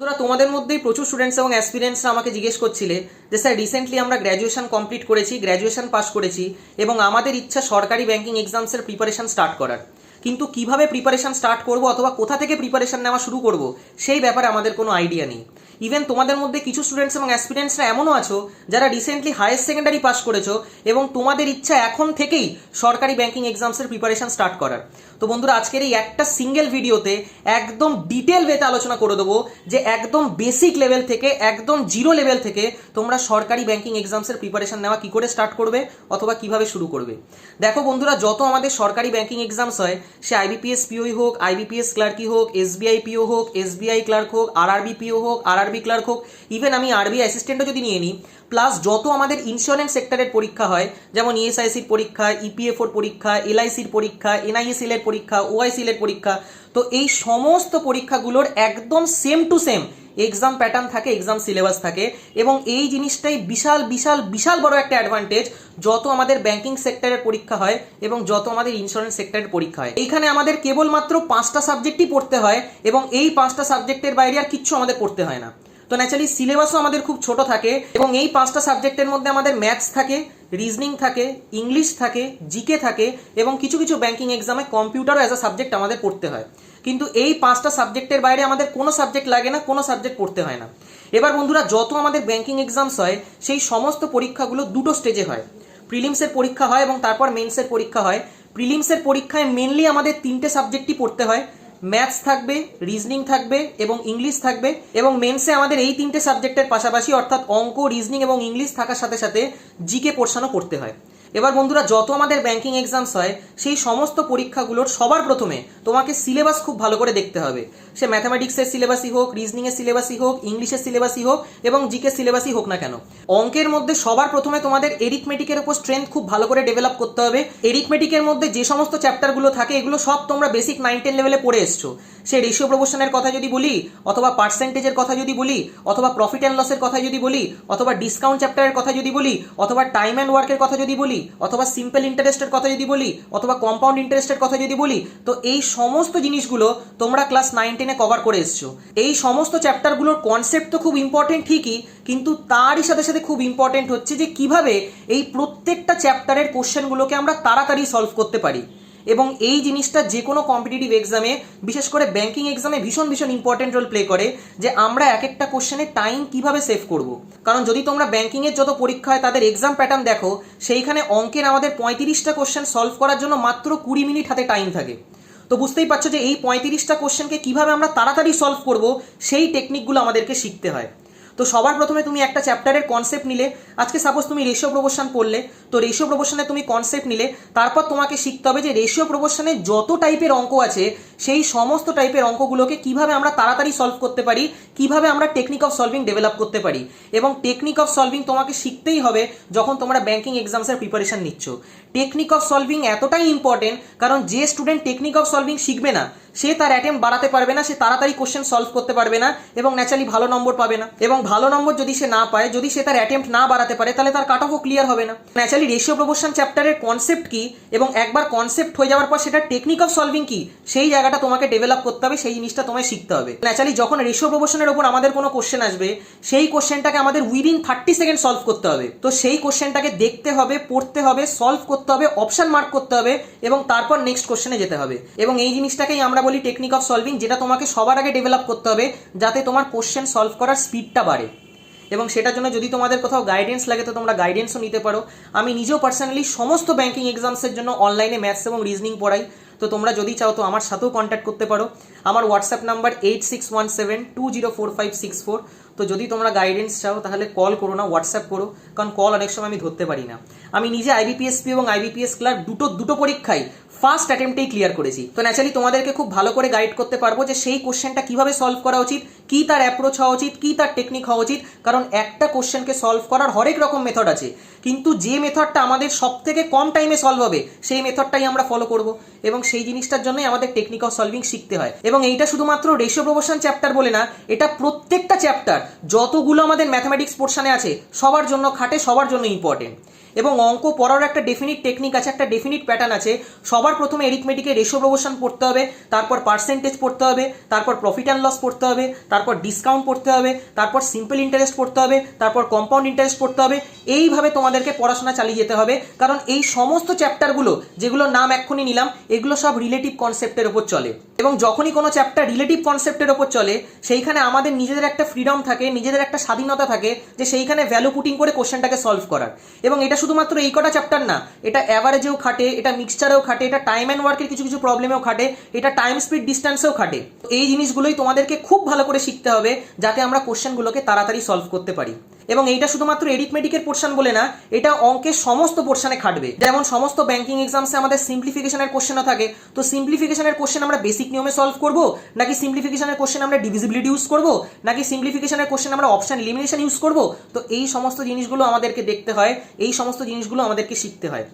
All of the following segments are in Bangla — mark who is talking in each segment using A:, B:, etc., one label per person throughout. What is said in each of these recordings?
A: বন্ধুরা, তোমাদের মধ্যেই প্রচুর স্টুডেন্টস এবং অ্যাসপিরেন্টসরা আমাকে জিজ্ঞেস করছিলে যে, স্যার রিসেন্টলি আমরা গ্র্যাজুয়েশন কমপ্লিট করেছি গ্র্যাজুয়েশন পাস করেছি এবং আমাদের ইচ্ছা সরকারি ব্যাংকিং এক্সামসের প্রিপারেশন স্টার্ট করার। কিন্তু কীভাবে প্রিপারেশন স্টার্ট করব অথবা কোথা থেকে প্রিপারেশন নেওয়া শুরু করব, সেই ব্যাপারে আমাদের কোনো আইডিয়া নেই। ইভেন তোমাদের মধ্যে কিছু স্টুডেন্টস এবং অ্যাসপিরেন্টসরা এমনও আছো, যারা রিসেন্টলি হায়ার সেকেন্ডারি পাস করেছ এবং তোমাদের ইচ্ছা এখন থেকেই সরকারি ব্যাংকিং এক্সামসের প্রিপারেশন স্টার্ট করার। তো বন্ধুরা, আজকের এই একটা সিঙ্গেল ভিডিওতে একদম ডিটেল ওয়েতে আলোচনা করে দেবো যে একদম বেসিক লেভেল থেকে, একদম জিরো লেভেল থেকে তোমরা সরকারি ব্যাংকিং এক্সামসের প্রিপারেশন নেওয়া কি করে স্টার্ট করবে অথবা কীভাবে শুরু করবে। দেখো বন্ধুরা, যত আমাদের সরকারি ব্যাংকিং এক্সামস হয় সে আইবিপিএস পিওই হোক, আইবিপিএস ক্লার্কই হোক, এসবিআই পিও হোক, এসবিআই ক্লার্ক হোক, আরআরবি পিও হোক, আরআরবি ক্লার্ক হোক, ইভেন আমি আরবি অ্যাসিস্ট্যান্টও যদি নিয়ে নিই, প্লাস যত আমাদের ইন্স্যুরেন্স সেক্টরের পরীক্ষা হয়, যেমন ইএসআইসির পরীক্ষা, ইপিএফওর পরীক্ষা, এলআইসির পরীক্ষা এনআইএসএল এর পরীক্ষা ওআইসিএল এর পরীক্ষা, তো এই সমস্ত পরীক্ষাগুলোর একদম same to same exam pattern থাকে এক্সাম সিলেবাস থাকে এবং এই জিনিসটাই বিশাল বিশাল বিশাল বড় একটা অ্যাডভান্টেজ যত আমাদের ব্যাংকিং সেক্টরের পরীক্ষা হয় এবং যত আমাদের ইন্স্যুরেন্স সেক্টরের পরীক্ষা হয়। এইখানে আমাদের কেবলমাত্র পাঁচটা সাবজেক্টই পড়তে হয় এবং এই পাঁচটা সাবজেক্টের বাইরে আর কিচ্ছু আমাদের পড়তে হয় না। তো ন্যাচারালি সিলেবাসও আমাদের খুব ছোট থাকে এবং এই পাঁচটা সাবজেক্টের মধ্যে আমাদের ম্যাথস থাকে রিজনিং থাকে ইংলিশ থাকে জিকে থাকে এবং কিছু কিছু ব্যাংকিং এক্সামে কম্পিউটারও অ্যাজ আ সাবজেক্ট আমাদের পড়তে হয়। কিন্তু এই পাঁচটা সাবজেক্টের বাইরে আমাদের কোনো সাবজেক্ট লাগে না, কোনো সাবজেক্ট পড়তে হয় না। এবার বন্ধুরা, যত আমাদের ব্যাংকিং এক্সামস হয়, সেই সমস্ত পরীক্ষাগুলো দুটো স্টেজে হয়। প্রিলিমসের পরীক্ষা হয় এবং তারপর মেন্সের পরীক্ষা হয়। প্রিলিমসের পরীক্ষায় মেনলি আমাদের তিনটে সাবজেক্টই পড়তে হয়। ম্যাথস থাকবে রিজনিং থাকবে এবং ইংলিশ থাকবে এবং মেন্সে আমাদের এই তিনটে সাবজেক্টের পাশাপাশি অর্থাৎ অঙ্ক রিজনিং এবং ইংলিশ থাকার সাথে সাথে জিকে পোর্শনও পড়তে হয়। এবার বন্ধুরা, যত আমাদের ব্যাংকিং এক্সামস হয়, সেই সমস্ত পরীক্ষাগুলোর সবার প্রথমে তোমাকে সিলেবাস খুব ভালো করে দেখতে হবে। সে ম্যাথামেটিক্সের সিলেবাসই হোক রিজনিংয়ের সিলেবাসই হোক ইংলিশের সিলেবাসই হোক, এবং জিকে সিলেবাসই হোক না কেন। অঙ্কের মধ্যে সবার প্রথমে তোমাদের এরিথমেটিকের উপর স্ট্রেংথ খুব ভালো করে ডেভেলপ করতে হবে। এরিথমেটিকের মধ্যে যে সমস্ত চ্যাপ্টারগুলো থাকে, এগুলো সব তোমরা বেসিক নাইন টেন লেভেলে পড়ে এসছো। সে রেশিও প্রমোশনের কথা যদি বলি, অথবা পার্সেন্টেজের কথা যদি বলি, অথবা প্রফিট অ্যান্ড লসের কথা যদি বলি, অথবা ডিসকাউন্ট চ্যাপ্টারের কথা যদি বলি, অথবা টাইম অ্যান্ড ওয়ার্কের কথা যদি বলি, অথবা সিম্পল ইন্টারেস্টের কথা যদি বলি, অথবা কম্পাউন্ড ইন্টারেস্টের কথা যদি বলি, তো এই সমস্ত জিনিসগুলো তোমরা ক্লাস নাইন টেনে কভার করে এসছো। এই সমস্ত চ্যাপ্টারগুলোর কনসেপ্ট তো খুব ইম্পর্টেন্ট ঠিকই, কিন্তু তারই সাথে সাথে খুব ইম্পর্টেন্ট হচ্ছে যে কীভাবে এই প্রত্যেকটা চ্যাপ্টারের কোশ্চেনগুলোকে আমরা তাড়াতাড়ি সলভ করতে পারি। এবং এই জিনিসটা যে কোনো কম্পিটিটিভ এক্সামে বিশেষ করে ব্যাংকিং এক্সামে ভীষণ ভীষণ ইম্পর্টেন্ট রোল প্লে করে যে আমরা এক একটা কোশ্চেনের টাইম কীভাবে সেভ করব। কারণ যদি তোমরা ব্যাংকিংয়ের যত পরীক্ষা হয়, তাদের এক্সাম প্যাটার্ন দেখো, সেইখানে অঙ্কের আমাদের পঁয়ত্রিশটা কোশ্চেন সলভ করার জন্য মাত্র কুড়ি মিনিট হাতে টাইম থাকে। তো বুঝতেই পারছ যে এই পঁয়ত্রিশটা কোশ্চেনকে কীভাবে আমরা তাড়াতাড়ি সলভ করব, সেই টেকনিকগুলো আমাদেরকে শিখতে হয়। তো সবার প্রথমে তুমি একটা চ্যাপ্টারের কনসেপ্ট নিলে, আজকে সাপোজ তুমি রেশিও প্রবোশন পড়লে তো রেশিও প্রবোশনে তুমি কনসেপ্ট নিলে, তারপর তোমাকে শিখতে হবে যে রেশিও প্রবোশনে যত টাইপের অঙ্ক আছে, সেই সমস্ত টাইপের অঙ্কগুলোকে কীভাবে আমরা তাড়াতাড়ি সলভ করতে পারি, কীভাবে আমরা টেকনিক অফ সলভিং ডেভেলপ করতে পারি। এবং টেকনিক অফ সলভিং তোমাকে শিখতেই হবে যখন তোমরা ব্যাংকিং এক্সামসের প্রিপারেশন নিচ্ছ। টেকনিক অফ সলভিং এতটাই ইম্পর্টেন্ট কারণ যে স্টুডেন্ট টেকনিক অফ সলভিং শিখবে না, সে তার অ্যাটেম্প বাড়াতে পারবে না, সে তাড়াতাড়ি কোশ্চেন সলভ করতে পারবে না, এবং ন্যাচারালি ভালো নম্বর পাবে না। এবং ভালো নম্বর যদি সে না পায়, যদি সে তার অ্যাটেম্প না বাড়াতে পারে, তাহলে তার কাট অফও ক্লিয়ার হবে না। ন্যাচারালি রেশিও প্রপোর্শন চ্যাপ্টারের কনসেপ্ট কি এবং একবার কনসেপ্ট হয়ে যাওয়ার পর সেটা টেকনিক অফ সলভিং কি? সেই জায়গাটা তোমাকে ডেভেলপ করতে হবে, সেই জিনিসটা তোমায় শিখতে হবে। ন্যাচারালি যখন রেশিও প্রপোর্শনের উপর আমাদের কোনো কোশ্চেন আসবে, সেই কোশ্চেনটাকে আমাদের উইদিন থার্টি সেকেন্ড সলভ করতে হবে। তো সেই কোশ্চেনটাকে দেখতে হবে, পড়তে হবে সলভ করতে হবে অপশন মার্ক করতে হবে এবং তারপর নেক্সট কোশ্চেনে যেতে হবে। এবং এই জিনিসটাকেই আমরা বলি টেকনিক অফ সলভিং যেটা তোমাকে সবার আগে ডেভেলপ করতে হবে, যাতে তোমার কোশ্চেন সলভ করার স্পিডটা বাড়ে। এবং সেটার জন্য যদি তোমাদের কোথাও গাইডেন্স লাগে তো তোমরা গাইডেন্সও নিতে পারো। আমি নিজেও পার্সোনালি সমস্ত ব্যাঙ্কিং এক্সামসের জন্য অনলাইনে ম্যাথস এবং রিজনিং পড়াই। তো তোমরা যদি চাও তো আমার সাথেও কন্ট্যাক্ট করতে পারো। আমার WhatsApp number eight six one seven two zero four five six four তো যদি তোমরা গাইডেন্স চাও তাহলে কল করো না হোয়াটসঅ্যাপ করো। কারণ কল অনেক সময় আমি ধরতে পারি না। আমি নিজে আইবিপিএসপি এবং আইবিপিএস ক্লার্ক দুটো দুটো পরীক্ষাই ফার্স্ট অ্যাটেম্পটেই ক্লিয়ার করেছি। তো ন্যাচারালি তোমাদেরকে খুব ভালো করে গাইড করতে পারব যে সেই কোশ্চেনটা কীভাবে সলভ করা উচিত, কি তার অ্যাপ্রোচ হওয়া উচিত, কি তার টেকনিক হওয়া উচিত, কারণ একটা কোশ্চেনকে সলভ করার হরেক রকম মেথড আছে। কিন্তু যে মেথডটা আমাদের সব থেকে কম টাইমে সলভ হবে, সেই মেথডটাই আমরা ফলো করব এবং সেই জিনিসটার জন্যই আমাদের টেকনিক অফ সলভিং শিখতে হয়। এবং এইটা শুধুমাত্র রেশিও প্রমোশন চ্যাপ্টার বলে না, এটা প্রত্যেকটা চ্যাপ্টার যতগুলো আমাদের ম্যাথামেটিক্স পোর্শনে আছে, সবার জন্য খাটে, সবার জন্য ইম্পর্টেন্ট এবং অঙ্ক পড়ার একটা ডেফিনিট টেকনিক আছে, একটা ডেফিনিট প্যাটার্ন আছে। সবার প্রথমে এরিথমেটিকের রেশো প্রবোশন পড়তে হবে, তারপর পার্সেন্টেজ পড়তে হবে, তারপর প্রফিট অ্যান্ড লস পড়তে হবে, তারপর ডিসকাউন্ট পড়তে হবে, তারপর সিম্পল ইন্টারেস্ট পড়তে হবে, তারপর কম্পাউন্ড ইন্টারেস্ট পড়তে হবে। এইভাবে তোমাদেরকে পড়াশোনা চালিয়ে যেতে হবে, কারণ এই সমস্ত চ্যাপ্টারগুলো যেগুলোর নাম এক্ষুনি নিলাম, এগুলো সব রিলেটিভ কনসেপ্টের ওপর চলে। এবং যখনই কোনো চ্যাপ্টার রিলেটিভ কনসেপ্টের ওপর চলে, সেইখানে আমাদের নিজেদের একটা ফ্রিডম থাকে, নিজেদের একটা স্বাধীনতা থাকে, যে সেইখানে ভ্যালু পুটিং করে কোশ্চেনটাকে সলভ করার। এবং এটা শুধুমাত্র এই কটা চ্যাপ্টার না, এটা অ্যাভারেজেও খাটে, এটা মিক্সচারেও খাটে, এটা টাইম অ্যান্ড ওয়ার্কের কিছু কিছু প্রবলেমেও খাটে, এটা টাইম স্পিড ডিস্টেন্সেও খাটে। এই জিনিসগুলোই তোমাদেরকে খুব ভালো করে শিখতে হবে, যাতে আমরা কোশ্চেনগুলোকে তাড়াতাড়ি সলভ করতে পারি। এবং এইটা শুধুমাত্র এরিথমেটিকের পোর্শন বলে না, এটা অঙ্কের সমস্ত পোর্শনে খাটবে। যেমন সমস্ত ব্যাংকিং এক্সামসে আমাদের সিম্পলিফিকেশনের কোশ্চেনও থাকে। তো সিম্পলিফিকেশনের কোশ্চেন আমরা বেসিক নিয়মে সলভ করব? নাকি সিম্পলিফিকেশনের কোশ্চেন আমরা ডিভিজিবিলিটি ইউজ করব? নাকি সিম্পলিফিকেশনের কোশ্চেন আমরা অপশন এলিমিনেশন ইউজ করব? তো এই সমস্ত জিনিসগুলো আমাদেরকে দেখতে হয়। এই সমস্ত জিনিসগুলো আমাদেরকে শিখতে হয়।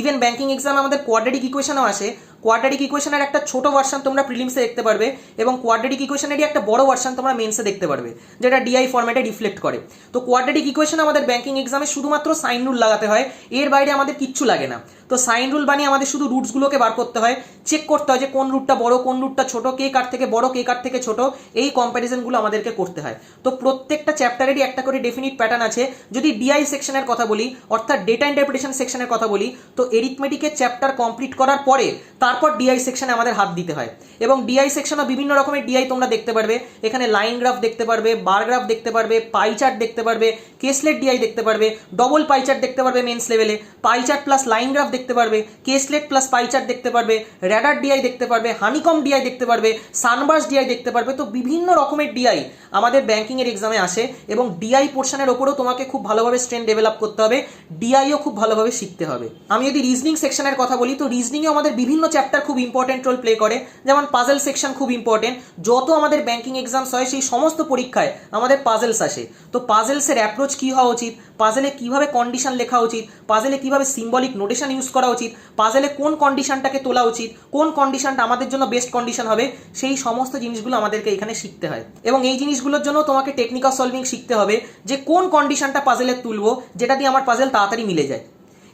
A: ইভেন ব্যাংকিং এক্সাম আমাদের কোয়াড্রেটিক ইকুয়েশনও আসে। কোয়াড্রেটিক ইকুয়েশনের একটা ছোট ভার্সন তোমরা প্রিলিমসে দেখতে পারবে এবং কোয়াড্রেটিক ইকুয়েশনেরই একটা বড় ভার্সন তোমরা মেন্সে দেখতে পারবে, যেটা ডিআই ফরম্যাটে রিফ্লেক্ট করে। তো কোয়াড্রেটিক ইকুয়েশন আমাদের ব্যাংকিং এক্সামে শুধুমাত্র সাইন রুল লাগাতে হয়, এর বাইরে আমাদের কিচ্ছু লাগে না। তো সাইন রুল বানিয়ে আমাদের শুধু রুটসগুলোকে বার করতে হয় চেক করতে হয় যে কোন রুটটা বড়, কোন রুটটা ছোট, কে কার থেকে বড়, কে কার থেকে ছোট, এই কম্প্যারিজনগুলো আমাদেরকে করতে হয়। তো প্রত্যেকটা চ্যাপ্টারেরই একটা করে ডেফিনিট প্যাটার্ন আছে। যদি ডিআই সেকশনের কথা বলি, অর্থাৎ ডেটা ইন্টারপ্রিটেশন সেকশনের কথা বলি, তো এরিথমেটিকের চ্যাপ্টার কমপ্লিট করার পরে তারপর ডিআই সেকশনে আমাদের হাত দিতে হয় এবং ডিআই সেকশনও বিভিন্ন রকমের ডিআই তোমরা দেখতে পারবে এখানে লাইন গ্রাফ দেখতে পারবে বার গ্রাফ দেখতে পারবে পাই চার্ট দেখতে পারবে কেসলেট ডিআই দেখতে পারবে ডবল পাই চার্ট দেখতে পারবে মেন্স লেভেলে pie chart plus line graph দেখতে পারবে কেসলেট প্লাস পাই চার্ট দেখতে পারবে র্যাডার ডিআই দেখতে পারবে হানিকম ডিআই দেখতে পারবে সানবার্স ডিআই দেখতে পারবে তো বিভিন্ন রকমের ডিআই আমাদের ব্যাংকিংয়ের এক্সামে আসে এবং ডিআই পোর্শনের ওপরেও তোমাকে খুব ভালোভাবে স্ট্রেন ডেভেলপ করতে হবে ডিআইও খুব ভালোভাবে শিখতে হবে আমি যদি রিজনিং সেকশনের কথা বলি তো রিজনিংয়ে আমাদের বিভিন্ন খুব ইম্পর্টেন্ট রোল প্লে করে। যেমন পাজেল সেকশন খুব ইম্পর্টেন্ট যত আমাদের ব্যাংকিং এক্সামস হয়, সেই সমস্ত পরীক্ষায় আমাদের পাজেলস আসে। তো পাজেলসের অ্যাপ্রোচ কী হওয়া উচিত? পাজেলে কীভাবে কন্ডিশন লেখা উচিত? পাজেলে কীভাবে সিম্বলিক নোটেশন ইউজ করা উচিত? পাজেলে কোন কন্ডিশনটাকে তোলা উচিত? কোন কন্ডিশনটা আমাদের জন্য বেস্ট কন্ডিশন হবে? সেই সমস্ত জিনিসগুলো আমাদেরকে এখানে শিখতে হয়। এবং এই জিনিসগুলোর জন্য তোমাকে টেকনিক্যাল সলভিং শিখতে হবে যে কোন কন্ডিশনটা পাজেলে তুলবো, যেটা দিয়ে আমার পাজেল তাড়াতাড়ি মিলে যায়।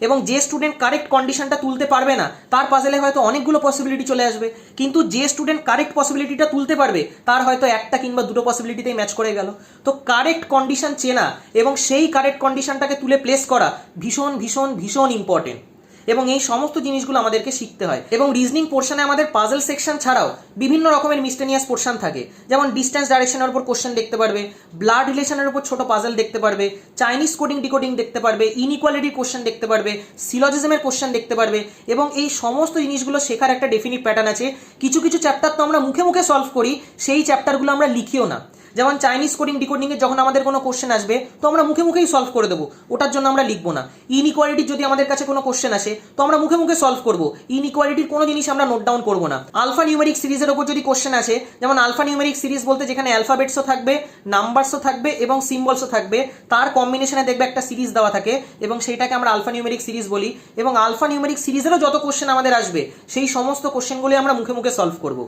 A: এবং যে স্টুডেন্ট কারেক্ট কন্ডিশনটা তুলতে পারবে না, তার পাজেলে হয়তো অনেকগুলো পসিবিলিটি চলে আসবে। কিন্তু যে স্টুডেন্ট কারেক্ট পসিবিলিটিটা তুলতে পারবে, তার হয়তো একটা কিংবা দুটো পসিবিলিটিতেই ম্যাচ করে গেল। তো কারেক্ট কন্ডিশন চেনা এবং সেই কারেক্ট কন্ডিশনটাকে তুলে প্লেস করা ভীষণ ভীষণ ভীষণ ইম্পর্টেন্ট এবং এই সমস্ত জিনিসগুলো আমাদেরকে শিখতে হয়। এবং রিজনিং পোর্শনে আমাদের পাজল সেকশন ছাড়াও বিভিন্ন রকমের মিস্টেনিয়াস পোর্শন থাকে। যেমন ডিস্টেন্স ডাইরেকশনের উপর কোশ্চেন দেখতে পারবে ব্লাড রিলেশনের উপর ছোট পাজল দেখতে পারবে চাইনিজ কোডিং ডিকোডিং দেখতে পারবে ইনইকুয়ালিটির কোশ্চেন দেখতে পারবে সিলজিজমের কোশ্চেন দেখতে পারবে, এবং এই সমস্ত জিনিসগুলো শেখার একটা ডেফিনিট প্যাটার্ন আছে। কিছু কিছু চ্যাপ্টার তো আমরা মুখে মুখে সলভ করি, সেই চ্যাপ্টারগুলো আমরা লিখিও না। যেমন চাইনিজ কোডিং ডিকোডিংয়ে যখন আমাদের কোনো কোশ্চেন আসবে, তো আমরা মুখে মুখেই সলভ করে দেবো। ওটার জন্য আমরা লিখব না। ইনইকুয়ালিটির যদি আমাদের কাছে কোনো কোশ্চেন আসে, তো আমরা মুখে মুখে সলভ করব। ইনইকুয়ালিটির কোনো জিনিস আমরা নোট ডাউন করব না। আলফা নিউমেরিক সিরিজের ওপর যদি কোশ্চেন আসে, যেমন আলফা নিউমেরিক সিরিজ বলতে যেখানে অ্যালফাবেটসও থাকবে নাম্বারসও থাকবে এবং সিম্বলসও থাকবে, তার কম্বিনেশনে দেখবে একটা সিরিজ দেওয়া থাকে এবং সেইটাকে আমরা আলফা নিউমেরিক সিরিজ বলি এবং আলফা নিউমেরিক সিরিজেরও যত কোশ্চেন আমাদের আসবে, সেই সমস্ত কোশ্চেনগুলি আমরা মুখে মুখে সলভ করব।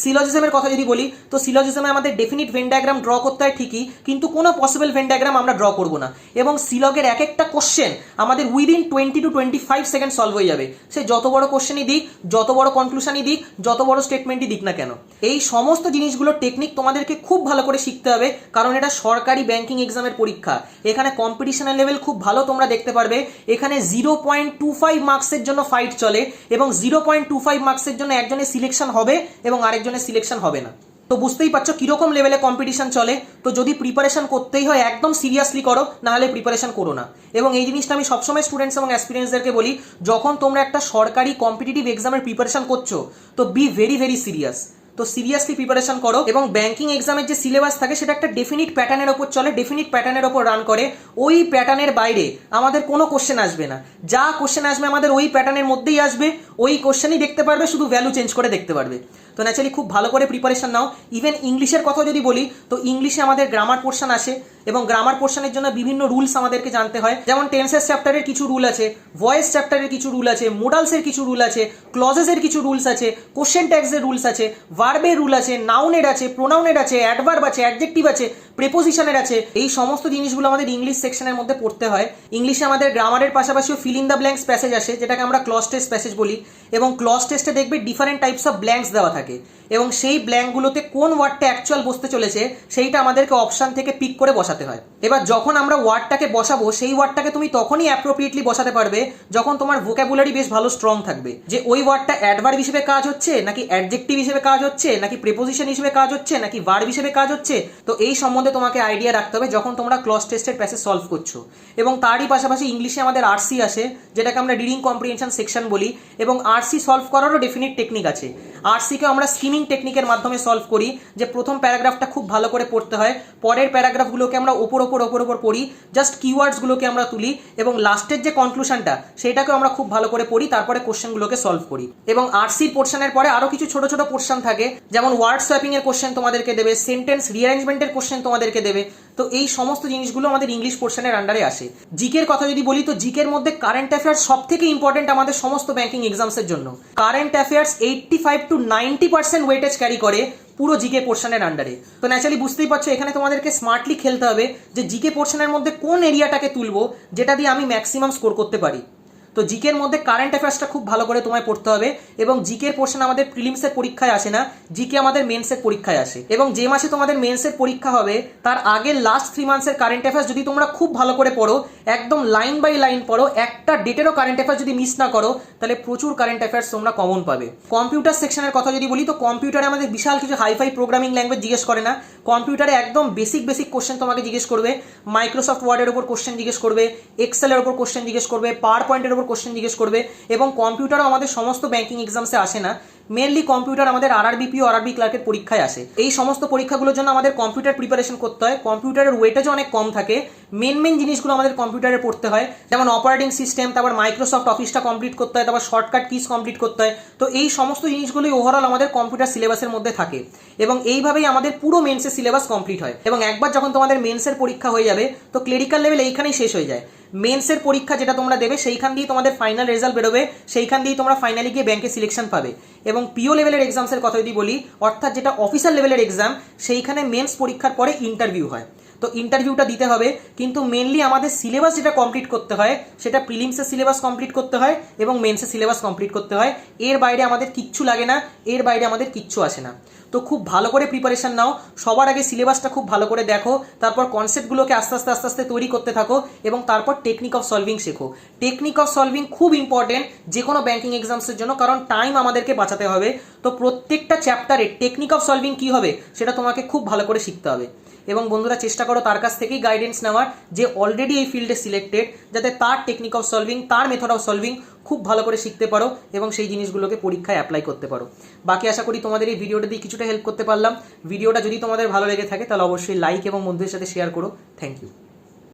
A: সিলজিজমের কথা যদি বলি, তো সিলজিজমে আমাদের ডেফিনিট ভেন ড্র করতে হয় ঠিকই, কিন্তু কোনো পসিবল ভেন ডায়াগ্রাম আমরা ড্র করব না। এবং সিলগের এক একটা কোশ্চেন আমাদের within twenty two twenty five second solve হয়ে যাবে। সে যত বড় কোশ্চেনই দিক, যত বড় কনক্লুশনই দিক, যত বড় স্টেটমেন্টই দিক না কেন। এই সমস্ত জিনিসগুলো টেকনিক তোমাদেরকে খুব ভালো করে শিখতে হবে, কারণ এটা সরকারি ব্যাংকিং এক্সামের পরীক্ষা। এখানে কম্পিটিশনের লেভেল খুব ভালো তোমরা দেখতে পারবে। এখানে জিরো পয়েন্ট টু ফাইভ মার্কসের জন্য ফাইট চলে এবং জিরো পয়েন্ট টু ফাইভ মার্কসের জন্য একজনের সিলেকশন হবে এবং আরেকজনের সিলেকশন হবে না। তো বুঝতেই পারছ কীরকম লেভেলে কম্পিটিশন চলে। তো যদি প্রিপারেশন করতেই হয়, একদম সিরিয়াসলি করো নাহলে প্রিপারেশন করো না। এবং এই জিনিসটা আমি সবসময় স্টুডেন্টস এবং অ্যাসপিরিয়েন্সদেরকে বলি, যখন তোমরা একটা সরকারি কম্পিটিটিভ এক্সামের প্রিপারেশন করছ, তো বি ভেরি ভেরি সিরিয়াস তো সিরিয়াসলি প্রিপারেশন করো এবং ব্যাংকিং এক্সামের যে সিলেবাস থাকে, সেটা একটা ডেফিনিট প্যাটার্নের ওপর চলে ডেফিনিট প্যাটার্নের ওপর রান করে। ওই প্যাটার্নের বাইরে আমাদের কোনো কোশ্চেন আসবে না। যা কোশ্চেন আসবে আমাদের ওই প্যাটার্নের মধ্যেই আসবে। ওই কোশ্চেনই দেখতে পারবে, শুধু ভ্যালু চেঞ্জ করে দেখতে পারবে। তো ন্যাচারালি খুব ভালো করে প্রিপারেশন নাও। ইভেন ইংলিশের কথা যদি বলি, তো ইংলিশে আমাদের গ্রামার পোর্শন আসে এবং গ্রামার পোর্শনের জন্য বিভিন্ন রুলস আমাদেরকে জানতে হয়। যেমন টেন্সেস চ্যাপ্টারের কিছু রুল আছে ভয়েস চ্যাপ্টারের কিছু রুল আছে মোডালসের কিছু রুল আছে ক্লজেসের কিছু রুলস আছে কোশ্চেন ট্যাক্সের রুলস আছে ভার্বের রুল আছে নাউনের আছে প্রোনাউনের আছে অ্যাডভার্ব আছে অ্যাডজেক্টিভ আছে প্রেপোজিশনের আছে। এই সমস্ত জিনিসগুলো আমাদের ইংলিশ সেকশনের মধ্যে পড়তে হয়। ইংলিশে আমাদের গ্রামারের পাশাপাশিও fill in the blanks passage আসে, যেটাকে আমরা ক্লস টেস্ট প্যাসেজ বলি। এবং ক্লস টেস্টে দেখবে ডিফারেন্ট টাইপস অফ ব্ল্যাঙ্কস দেওয়া থাকে। এবং সেই ব্ল্যাঙ্কগুলোতে কোন ওয়ার্ডটা অ্যাকচুয়াল বসতে চলেছে, সেইটা আমাদেরকে অপশান থেকে পিক করে বসাতে হয়। এবার যখন আমরা ওয়ার্ডটাকে বসাবো, সেই ওয়ার্ডটাকে তুমি তখনই অ্যাপ্রোপ্রিয়েটলি বসাতে পারবে, যখন তোমার ভোকাবুলারি বেশ ভালো স্ট্রং থাকবে। যে ওই ওয়ার্ডটা অ্যাডভার্ব হিসেবে কাজ হচ্ছে, নাকি অ্যাডজেক্টিভ হিসেবে কাজ হচ্ছে, নাকি প্রেপোজিশন হিসেবে কাজ হচ্ছে, নাকি ভার্ব হিসেবে কাজ হচ্ছে, তো এই সম্বন্ধে তোমাকে আইডিয়া রাখতে হবে যখন তোমরা ক্লস টেস্টের প্যাসেজ সলভ করছ। এবং তারই পাশাপাশি ইংলিশে আমাদের আরসি আসে, যেটাকে আমরা রিডিং কম্প্রিহেনশন সেকশন বলি, এবং আরসি সলভ করারও ডেফিনিট টেকনিক আছে। আরসিকে আমরা স্কিমিং টেকনিকের মাধ্যমে সলভ করি যে প্রথম প্যারাগ্রাফটা খুব ভালো করে পড়তে হয়। পরের প্যারাগ্রাফগুলোকে আমরা ওপর ওপর ওপর ওপর পড়ি। জাস্ট কিওয়ার্ডসগুলোকে আমরা তুলি এবং লাস্টের যে কনক্লুশনটা সেটাকে আমরা খুব ভালো করে পড়ি, তারপরে কোশ্চেনগুলোকে সলভ করি। এবং আরসির পোর্শনের পরে আরও কিছু ছোট ছোট পোর্শন থাকে। যেমন ওয়ার্ড সোয়াপিং এর কোশ্চেন তোমাদেরকে দেবে সেন্টেন্স রিঅ্যারেঞ্জমেন্টের কোশ্চেন তোমাদেরকে দেবে। তো এই সমস্ত জিনিসগুলো আমাদের ইংলিশ পোর্শনের আন্ডারে আসে। জিকের কথা যদি বলি, তো জিকের মধ্যে কারেন্ট অ্যাফেয়ার্স সব থেকে ইম্পর্টেন্ট আমাদের সমস্ত ব্যাংকিং এক্সামসের জন্য। Current affairs eighty five to ninety percent weightage carry করে পুরো জিকে পোর্শনের আন্ডারে তো ন্যাচারালি বুঝতেই পারছ, এখানে তোমাদেরকে স্মার্টলি খেলতে হবে যে জিকে পোর্শনের মধ্যে কোন এরিয়াটাকে তুলবো, যেটা দিয়ে আমি ম্যাক্সিমাম স্কোর করতে পারি। তো জিকের মধ্যে কারেন্ট অ্যাফেয়ার্সটা খুব ভালো করে তোমায় পড়তে হবে এবং জিকের পোর্শন আমাদের প্রিলিমসের পরীক্ষায় আসে না জিকে আমাদের মেন্সের পরীক্ষায় আসে এবং যে মাসে তোমাদের মেন্সের পরীক্ষা হবে, তার আগে লাস্ট থ্রি মান্থসের কারেন্ট অ্যাফেয়ার্স যদি তোমরা খুব ভালো করে পড়ো, একদম লাইন বাই লাইন পড়ো, একটা ডেটেরও কারেন্ট অ্যাফেয়ার্স যদি মিস না করো, তাহলে প্রচুর কারেন্ট অ্যাফেয়ার্স তোমরা কমন পাবে। কম্পিউটার সেকশনের কথা যদি বলি, তো কম্পিউটারে আমাদের বিশাল কিছু হাইফাই প্রোগ্রামিং ল্যাঙ্গুয়েজ জিজ্ঞেস করে না। কম্পিউটারে একদম বেসিক বেসিক কোশ্চেন তোমাকে জিজ্ঞেস করবে মাইক্রোসফট ওয়ার্ডের উপর কোশ্চেন জিজ্ঞেস করবে এক্সেলের উপর কোশ্চেন জিজ্ঞেস করবে পাওয়ার পয়েন্টের ওপর কোশ্চেন জিজ্ঞেস করবে এবং কম্পিউটারও আমাদের সমস্ত ব্যাংকিং এক্সামসে আসে না। মেনলি কম্পিউটার আমাদের আর আর আরআরবিপি আর বি ক্লার্কের পরীক্ষায় আসে। এই সমস্ত পরীক্ষাগুলোর জন্য আমাদের কম্পিউটার প্রিপারেশন করতে হয়। কম্পিউটারের ওয়েটেজও অনেক কম থাকে মেন মেন জিনিসগুলো আমাদের কম্পিউটারে পড়তে হয়, যেমন অপারেটিং সিস্টেম তারপর মাইক্রোসফট অফিসটা কমপ্লিট করতে হয়, তারপর শর্টকাট কিস কমপ্লিট করতে হয়। তো এই সমস্ত জিনিসগুলোই ওভারঅল আমাদের কম্পিউটার সিলেবাসের মধ্যে থাকে। এবং এইভাবেই আমাদের পুরো মেন্সের সিলেবাস কমপ্লিট হয়। এবং একবার যখন তোমাদের মেন্সের পরীক্ষা হয়ে যাবে, তো ক্লেরিক্যাল লেভেল এইখানেই শেষ হয়ে যায়। মেন্সের পরীক্ষা যেটা তোমরা দেবে, সেইখান দিয়ে তোমাদের ফাইনাল রেজাল্ট বেরোবে, সেইখান দিয়ে তোমরা ফাইনালি গিয়ে ব্যাংকে সিলেকশন পাবে। এবং পিও লেভেলের এক্সামসের কথা যদি বলি, অর্থাৎ যেটা অফিসার লেভেলের এক্সাম সেইখানে মেন্স পরীক্ষার পরে ইন্টারভিউ হয়। তো ইন্টারভিউটা দিতে হবে, কিন্তু মেনলি আমাদের সিলেবাস যেটা কমপ্লিট করতে হয়, সেটা প্রিলিমসের সিলেবাস কমপ্লিট করতে হয় এবং মেন্সের সিলেবাস কমপ্লিট করতে হয়। এর বাইরে আমাদের কিচ্ছু লাগে না, এর বাইরে আমাদের কিচ্ছু আসে না। তো খুব ভালো করে প্রিপারেশন নাও, সবার আগে সিলেবাসটা খুব ভালো করে দেখো, তারপর কনসেপ্টগুলোকে আস্তে আস্তে আস্তে আস্তে তৈরি করতে থাকো এবং তারপর টেকনিক অফ সলভিং শেখো। টেকনিক অফ সলভিং খুব ইম্পর্টেন্ট যে কোনো ব্যাঙ্কিং এক্সামসের জন্য, কারণ টাইম আমাদেরকে বাঁচাতে হবে। তো প্রত্যেকটা চ্যাপ্টারে টেকনিক অফ সলভিং কী হবে, সেটা তোমাকে খুব ভালো করে শিখতে হবে। এবং বন্ধুরা চেষ্টা করো তার কাছ থেকেই গাইডেন্স নেওয়ার যে অলরেডি এই ফিল্ডে সিলেক্টেড যাতে তার টেকনিক অফ সলভিং তার মেথড অফ সলভিং খুব ভালো করে শিখতে পারো এবং সেই জিনিসগুলোকে পরীক্ষায় অ্যাপ্লাই করতে পারো। বাকি আশা করি তোমাদের এই ভিডিওটা দিয়ে কিছুটা হেল্প করতে পারলাম। ভিডিওটা যদি তোমাদের ভালো লেগে থাকে, তাহলে অবশ্যই লাইক এবং বন্ধুদের সাথে শেয়ার করো। Thank you